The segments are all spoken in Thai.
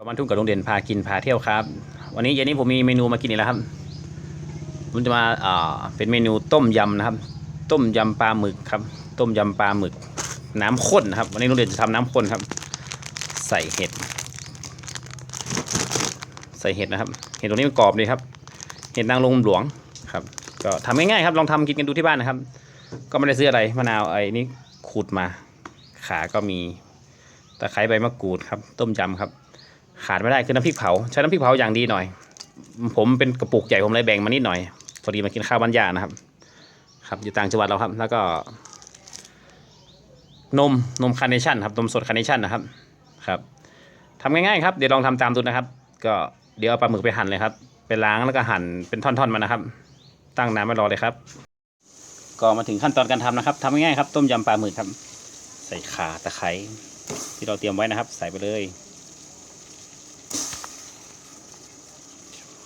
ประมาณทุ่งกับโรงเรียนพากินพาเที่ยวครับ วันนี้เย็นนี้ผมมีเมนูมากินอีกแล้วครับผมจะมาอ่าเป็นเมนูต้มยำนะครับ ต้มยำปลาหมึกครับ ต้มยำปลาหมึก น้ำข้นนะครับ วันนี้โรงเรียนจะทำน้ำข้นครับ ใส่เห็ด ใส่เห็ดนะครับ เห็ดตรงนี้มันกรอบดีครับ เห็ดนางลมหลวงครับ ก็ทำง่ายๆครับลองทำกินกันดูที่บ้านนะครับ ก็ไม่ได้ซื้ออะไรมะนาวไอ้นี่ขูดมา ขาก็มีตะไคร้ใบมะกรูดครับ ต้มยำครับ ขาดไม่ได้คือน้ำพริกเผาใช้น้ำพริกเผาอย่างดีหน่อย ผมเป็นกระปุกใหญ่ผมเลยแบ่งมานิดหน่อยพอดีมากินข้าวบ้านยานะครับ ครับอยู่ต่างจังหวัดเราครับ แล้วก็ นมนมคาร์เนชั่นครับนมสดคาร์เนชั่นนะครับครับทำง่ายๆครับเดี๋ยวลองทำตามดูนะครับ ก็เดี๋ยวเอาปลาหมึกไปหั่นเลยครับ ไปล้างแล้วก็หั่นเป็นท่อนๆมานะครับ ตั้งน้ำไว้รอเลยครับ ก็มาถึงขั้นตอนการทำนะครับทำง่ายๆครับ ต้มยำปลาหมึกครับ ใส่ข่าตะไคร้ที่เราเตรียมไว้นะครับ ใส่ไปเลย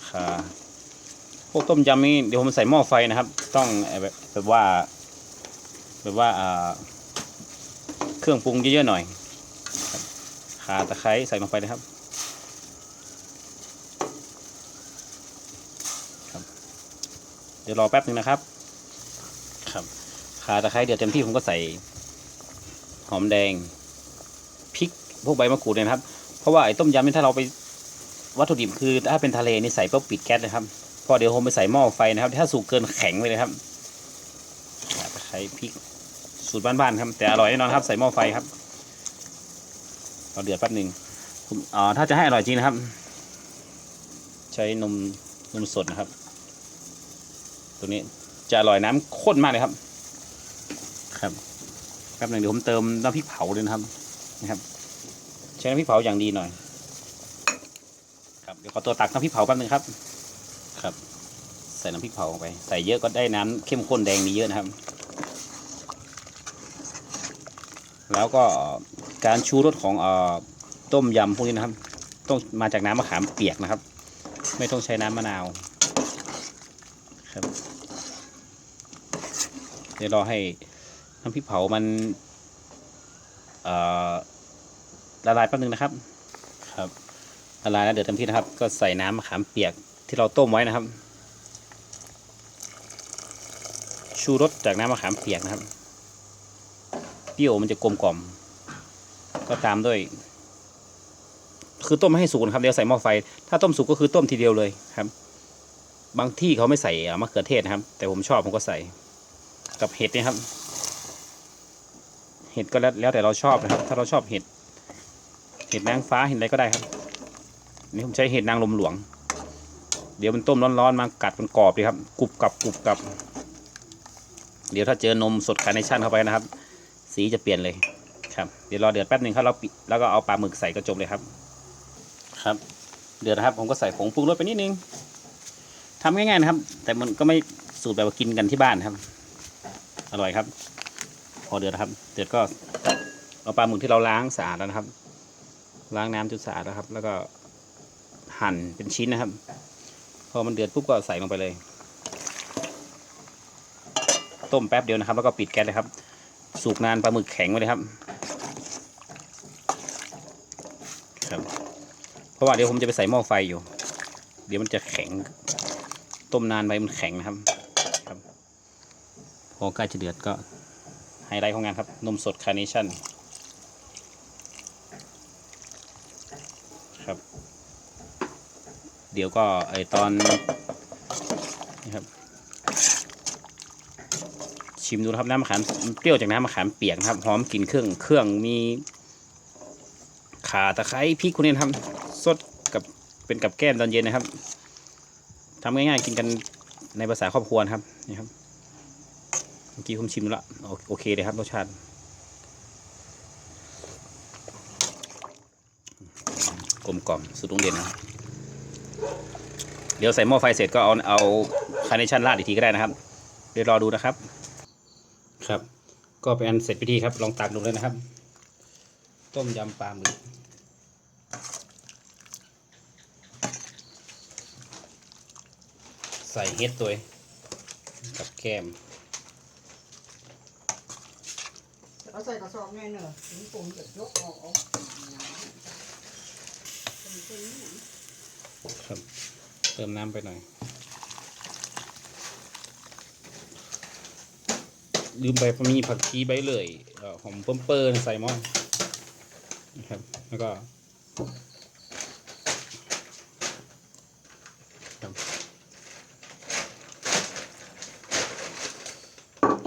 ค่ะ พวกต้มยำนี่เดี๋ยวผมใส่หม้อไฟนะครับ ต้องเอ่อแบบแบบว่า แบบว่าอ่าเครื่องปรุงเยอะๆหน่อยครับข่าตะไคร้ใส่ลงไปนะครับครับเดี๋ยวรอแป๊บหนึ่งนะครับ ครับข่าตะไคร้เดี๋ยวเต็มที่ผมก็ใส่หอมแดงพริกพวกใบมะกรูดเนี่ยนะครับ เพราะว่าไอ้ต้มยำนี่ถ้าเราไป วัตถุดิบคือถ้าเป็นทะเลนี่ใส่ปุ๊บปิดแก๊สนะครับ พอเดี๋ยวผมไปใส่หม้อไฟนะครับ ถ้าสุกเกินแข็งไปเลยครับขาตะไคร้พริกสูตรบ้านๆครับ แต่อร่อยแน่นอนครับ ใส่หม้อไฟครับเราเดือดแป๊บหนึ่งผมอ่าถ้าจะให้อร่อยจริงนะครับ ใช้นมนมสดนะครับ ตัวนี้จะอร่อยน้ำข้นมากเลยครับ ครับแป๊บหนึ่งเดี๋ยวผมเติมน้ำพริกเผาเลยนะครับนะครับ ใช้น้ำพริกเผาอย่างดีหน่อย ขอตัวตักน้ำพริกเผาแป๊บนึงครับ ครับ ใส่น้ำพริกเผาลงไป ใส่เยอะก็ได้น้ำเข้มข้นแดงดีเยอะนะครับ แล้วก็การชูรสของเอ่อต้มยำพวกนี้นะครับ ต้องมาจากน้ำมะขามเปียกนะครับ ไม่ต้องใช้น้ำมะนาวครับเดี๋ยวรอให้น้ำพริกเผามันเอ่อละลายแป๊บนึงนะครับ ครับ ละลายแล้วเดือดเต็มที่นะครับ ก็ใส่น้ำมะขามเปียกที่เราต้มไว้นะครับ ชูรสจากน้ำมะขามเปียกนะครับเปรี้ยวมันจะกลมกล่อม ก็ตามด้วย คือต้มไม่ให้สุกนะครับเดี๋ยวใส่หม้อไฟ ถ้าต้มสุกก็คือต้มทีเดียวเลยครับ บางที่เขาไม่ใส่มะเขือเทศนะครับ แต่ผมชอบผมก็ใส่กับเห็ดนยครับ เห็ดก็แล้วแล้วแต่เราชอบนะครับ ถ้าเราชอบเห็ด เห็ดนางฟ้าเห็ดอะไรก็ได้ครับ นี่ผมใช้เห็ดนางลมหลวง เดี๋ยวมันต้มร้อนๆมากัดมันกรอบดีครับกรุบกับกรุบกับ เดี๋ยวถ้าเจอนมสดคาร์เนชั่นเข้าไปนะครับ สีจะเปลี่ยนเลยครับเดี๋ยวรอเดือดแป๊บหนึ่งครับเราปิดแล้วก็เอาปลาหมึกใส่ก็จบเลยครับ ครับ เดือดนะครับผมก็ใส่ผงปรุงรสไปนิดนึงทำง่ายๆนะครับ แต่มันก็ไม่สูตรแบบกินกันที่บ้านครับ อร่อยครับ พอเดือดครับ เดือดก็เอาปลาหมึกที่เราล้างสะอาดแล้วนะครับ ล้างน้ำจนสะอาดแล้วครับ แล้วก็ หั่นเป็นชิ้นนะครับ พอมันเดือดปุ๊บก็ใส่ลงไปเลย ต้มแป๊บเดียวนะครับ แล้วก็ปิดแก๊สเลยครับ สุกนานปลาหมึกแข็งไว้เลยครับครับเพราะว่าเดี๋ยวผมจะไปใส่หม้อไฟอยู่ เดี๋ยวมันจะแข็ง ต้มนานไปมันแข็งนะครับครับ พอใกล้จะเดือดก็ไฮไลท์ของงานครับ นมสดคาร์เนชั่น ครับ เดี๋ยวก็ไอตอนนี่ครับชิมดูนะครับน้ำมะขามเปรี้ยวจากน้ำมะขามเปียกนะครับหอมกลิ่นเครื่องเครื่องมีข่าตะไคร้พริกคุณนี่นะครับสดกับเป็นกับแก้มตอนเย็นนะครับทำง่ายๆกินกันในภาษาครอบครัวครับนี่ครับเมื่อกี้ผมชิมและโอโอเคเลยครับรสชาติกลมกล่อมสุดโรงเรียนนะครับ เดี๋ยวใส่หม้อไฟเสร็จก็เอาเอาคาร์เนชั่นราดอีกทีก็ได้นะครับเดี๋ยวรอดูนะครับ ครับ ก็เป็นอันเสร็จพิธีครับ ลองตักดูเลยนะครับ ต้มยำปลาหมึกใส่เฮ็ดตัวเองกับแก้มเอาใส่กระสอบแน่เนอะถึงปุ่มจะยกออกเอาครับเติมน้ำไปหน่อย ลืมไปมีผักชีใบเลยหอมเปิ้มเปิ้ลใส่หม้อนะครับ แล้วก็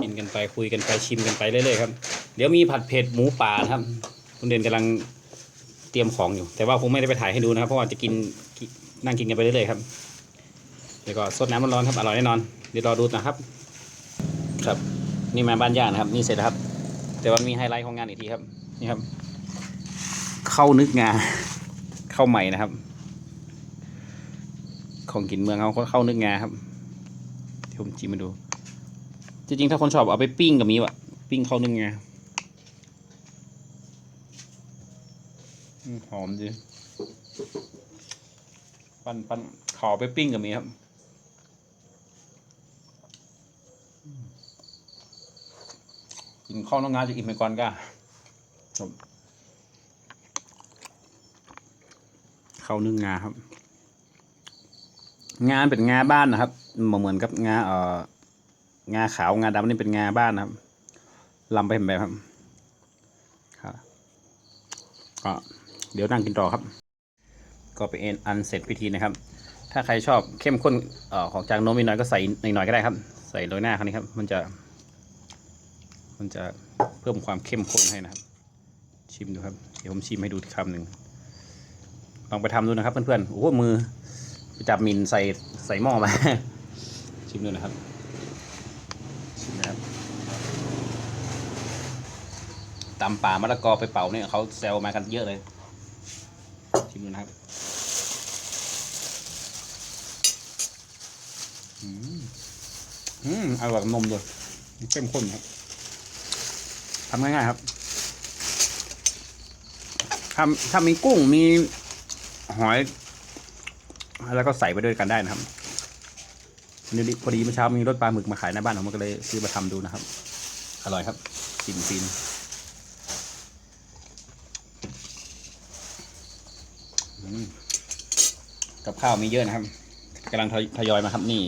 กินกันไปคุยกันไปชิมกันไปเรื่อยๆครับ เดี๋ยวมีผัดเผ็ดหมูป่าครับ คุณเด่นกำลังเตรียมของอยู่ แต่ว่าคงไม่ได้ไปถ่ายให้ดูนะครับ เพราะว่าจะกินนั่งกินกันไปเรื่อยๆครับ เดี๋ยวก็สดน้ำมันร้อนครับอร่อยแน่นอนเดี๋ยวรอดูนะครับ ครับนี่มาบ้านย่านะครับ นี่เสร็จแล้วครับ แต่ว่ามีไฮไลท์ของงานอีกทีครับ นี่ครับเข้านึกงาเข้าใหม่นะครับ ของกินเมืองเขาเข้านึกงาครับเดี๋ยวผมจิ้มมาดู จริงๆ ถ้าคนชอบเอาไปปิ้งกับมีวะปิ้งเข้านึกงาอืมหอมดี ปั้นปั้นขอไปปิ้งกับมีครับ กินข้าวน้องงาจะอิ่มไปก่อนก้าครับข้าวนึ่งงาครับ งานเป็นงาบ้านนะครับมาเหมือนกับงาเอ่องาขาวงาดำนี่เป็นงาบ้านนะครับลำไปเป็นแบบครับครับก็เดี๋ยวนั่งกินต่อครับ ก็เป็นอันเสร็จพิธีนะครับ ถ้าใครชอบเข้มข้นเอ่อของจางโนมอีกหน่อยก็ใส่หน่อยก็ได้ครับ ใส่โรยหน้าครั้นี้ครับ มันจะ มันจะเพิ่มความเข้มข้นให้นะครับ ชิมดูครับ เดี๋ยวผมชิมให้ดูอีกคำหนึ่งลองไปทำดูนะครับเพื่อนๆ โอ้โหมือไปจับมินใส่ใส่หม้อมา ชิมดูนะครับ ชิมนะครับตำป่ามะละกอไปเป่าเนี่ยเขาแซวมากันเยอะเลย ชิมดูนะครับอืมอืมอร่อยกับนมด้วยเข้มข้นครับำง่ายๆครับทำถ้ามีกุ้งมีหอย แล้วก็ใส่ไปด้วยกันได้นะครับนี่พอดีเมื่อเช้ามีรถปลาหมึกมาขายหน้าบ้านผมก็เลยซื้อมาทำดูนะครับ อร่อยครับฟินฟินกับข้าวมีเยอะนะครับกำลังทยอยมาครับนี่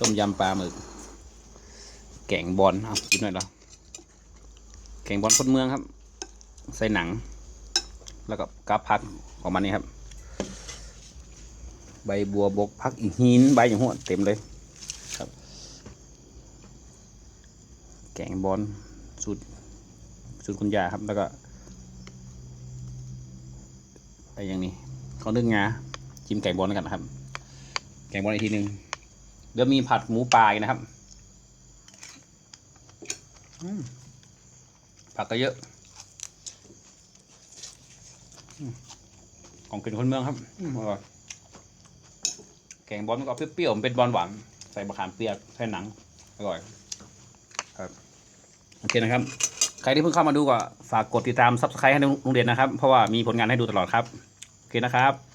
ต้มยำปลาหมึก แกงบอลเอากินหน่อยเหรอ งบอลคนเมืองครับ ใส่หนัง แล้วก็กาพักของมันนี่ครับ ใบบัวบกพักอีหินใบอย่างหัวเต็มเลยครับ แกงบอลสูตรสูตรคุณยาครับแล้วก็ไอ้อย่างนี้เขานึ่งงาจิ้มไก่บอลกันนะครับแกงบอลอีกทีหนึ่งเดี๋ยวมีผัดหมูปลาอีกนะครับ อืม ผักก็เยอะอืมของกินคนเมืองครับอืมอร่อยแกงบอลมันก็เปรี้ยวๆมันเป็นบอลหวานใส่มะขามเปียกใส่หนังอร่อยครับโอเคนะครับ ใครที่เพิ่งเข้ามาดูก็ฝากกดติดตามซับสไครต์ให้โรงเรียนนะครับ เพราะว่ามีผลงานให้ดูตลอดครับ โอเคนะครับ